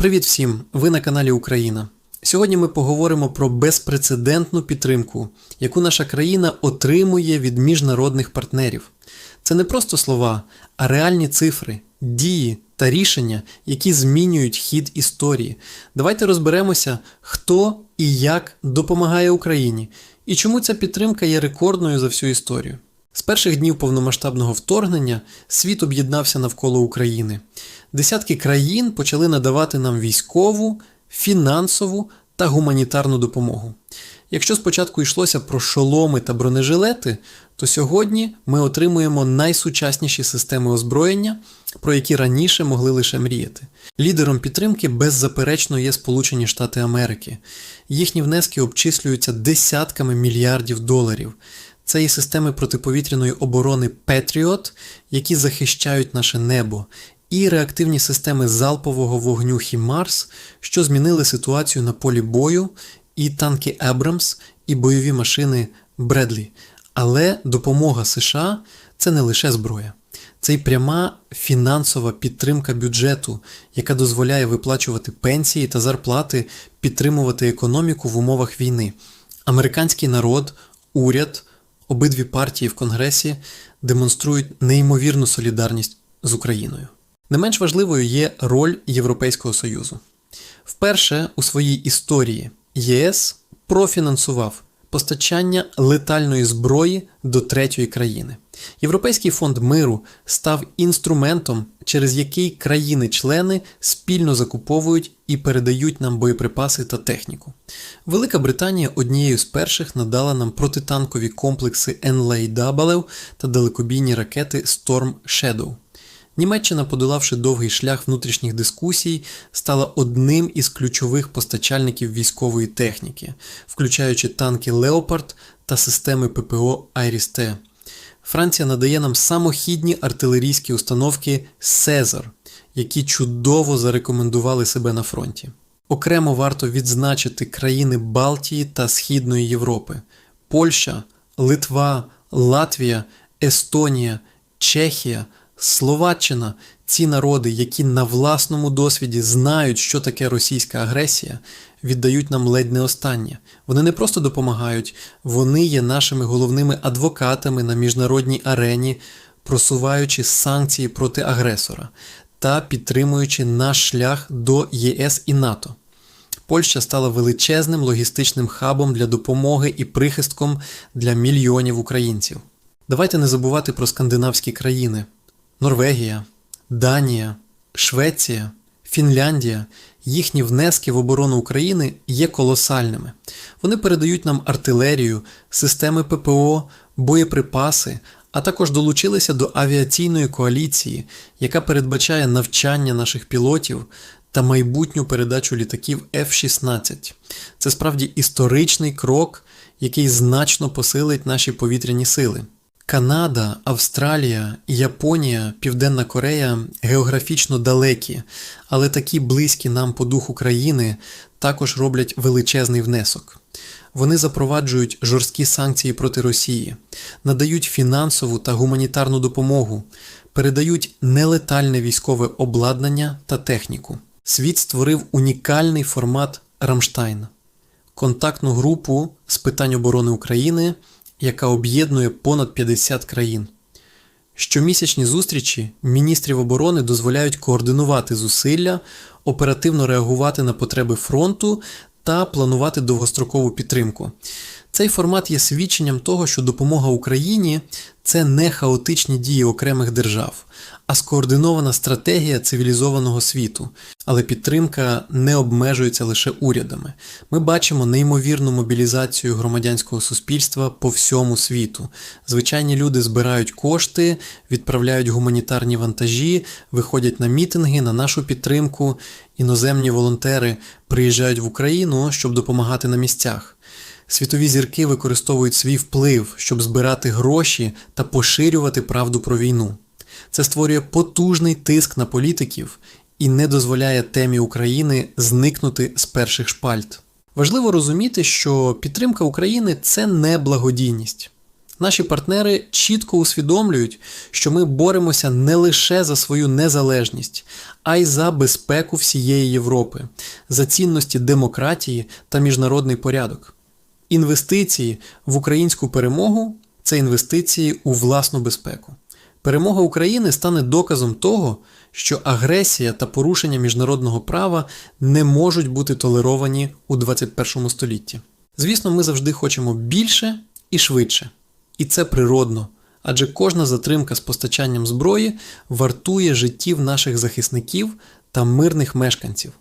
Привіт всім! Ви на каналі Україна. Сьогодні ми поговоримо про безпрецедентну підтримку, яку наша країна отримує від міжнародних партнерів. Це не просто слова, а реальні цифри, дії та рішення, які змінюють хід історії. Давайте розберемося, хто і як допомагає Україні, і чому ця підтримка є рекордною за всю історію. З перших днів повномасштабного вторгнення світ об'єднався навколо України. Десятки країн почали надавати нам військову, фінансову та гуманітарну допомогу. Якщо спочатку йшлося про шоломи та бронежилети, то сьогодні ми отримуємо найсучасніші системи озброєння, про які раніше могли лише мріяти. Лідером підтримки беззаперечно є Сполучені Штати Америки. Їхні внески обчислюються десятками мільярдів доларів. Це і системи протиповітряної оборони Patriot, які захищають наше небо, і реактивні системи залпового вогню HIMARS, що змінили ситуацію на полі бою, і танки Abrams, і бойові машини Бредлі. Але допомога США це не лише зброя. Це й пряма фінансова підтримка бюджету, яка дозволяє виплачувати пенсії та зарплати, підтримувати економіку в умовах війни. Американський народ, уряд, обидві партії в Конгресі демонструють неймовірну солідарність з Україною. Не менш важливою є роль Європейського Союзу. Вперше у своїй історії ЄС профінансував постачання летальної зброї до третьої країни. Європейський фонд миру став інструментом, через який країни-члени спільно закуповують і передають нам боєприпаси та техніку. Велика Британія однією з перших надала нам протитанкові комплекси NLAW та далекобійні ракети Storm Shadow. Німеччина, подолавши довгий шлях внутрішніх дискусій, стала одним із ключових постачальників військової техніки, включаючи танки Leopard та системи ППО Iris-T. Франція надає нам самохідні артилерійські установки Сезар, які чудово зарекомендували себе на фронті. Окремо варто відзначити країни Балтії та Східної Європи: Польща, Литва, Латвія, Естонія, Чехія. Словаччина ці народи, які на власному досвіді знають, що таке російська агресія, віддають нам ледь не останнє. Вони не просто допомагають, вони є нашими головними адвокатами на міжнародній арені, просуваючи санкції проти агресора та підтримуючи наш шлях до ЄС і НАТО. Польща стала величезним логістичним хабом для допомоги і прихистком для мільйонів українців. Давайте не забувати про скандинавські країни. Норвегія, Данія, Швеція, Фінляндія, їхні внески в оборону України є колосальними. Вони передають нам артилерію, системи ППО, боєприпаси, а також долучилися до авіаційної коаліції, яка передбачає навчання наших пілотів та майбутню передачу літаків F-16. Це справді історичний крок, який значно посилить наші повітряні сили. Канада, Австралія, Японія, Південна Корея географічно далекі, але такі близькі нам по духу країни також роблять величезний внесок. Вони запроваджують жорсткі санкції проти Росії, надають фінансову та гуманітарну допомогу, передають нелетальне військове обладнання та техніку. Світ створив унікальний формат Рамштайн, контактну групу з питань оборони України яка об'єднує понад 50 країн. Щомісячні зустрічі міністрів оборони дозволяють координувати зусилля, оперативно реагувати на потреби фронту та планувати довгострокову підтримку. Цей формат є свідченням того, що допомога Україні це не хаотичні дії окремих держав, а скоординована стратегія цивілізованого світу. Але підтримка не обмежується лише урядами. Ми бачимо неймовірну мобілізацію громадянського суспільства по всьому світу. Звичайні люди збирають кошти, відправляють гуманітарні вантажі, виходять на мітинги, на нашу підтримку. Іноземні волонтери приїжджають в Україну, щоб допомагати на місцях. Світові зірки використовують свій вплив, щоб збирати гроші та поширювати правду про війну. Це створює потужний тиск на політиків і не дозволяє темі України зникнути з перших шпальт. Важливо розуміти, що підтримка України це не благодійність. Наші партнери чітко усвідомлюють, що ми боремося не лише за свою незалежність, а й за безпеку всієї Європи, за цінності демократії та міжнародний порядок. Інвестиції в українську перемогу це інвестиції у власну безпеку. Перемога України стане доказом того, що агресія та порушення міжнародного права не можуть бути толеровані у 21 столітті. Звісно, ми завжди хочемо більше і швидше. І це природно, адже кожна затримка з постачанням зброї вартує життів наших захисників та мирних мешканців.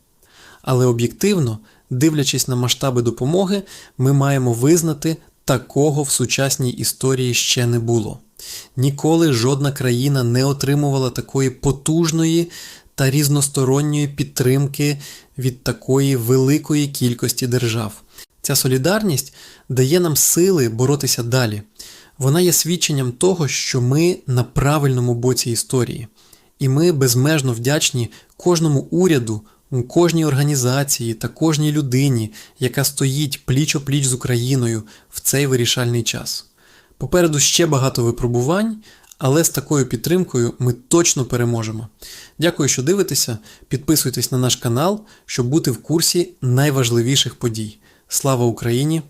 Але об'єктивно, дивлячись на масштаби допомоги, ми маємо визнати, такого в сучасній історії ще не було. Ніколи жодна країна не отримувала такої потужної та різносторонньої підтримки від такої великої кількості держав. Ця солідарність дає нам сили боротися далі. Вона є свідченням того, що ми на правильному боці історії, і ми безмежно вдячні кожному уряду, кожній організації та кожній людині, яка стоїть пліч-опліч з Україною в цей вирішальний час. Попереду ще багато випробувань, але з такою підтримкою ми точно переможемо. Дякую, що дивитеся. Підписуйтесь на наш канал, щоб бути в курсі найважливіших подій. Слава Україні!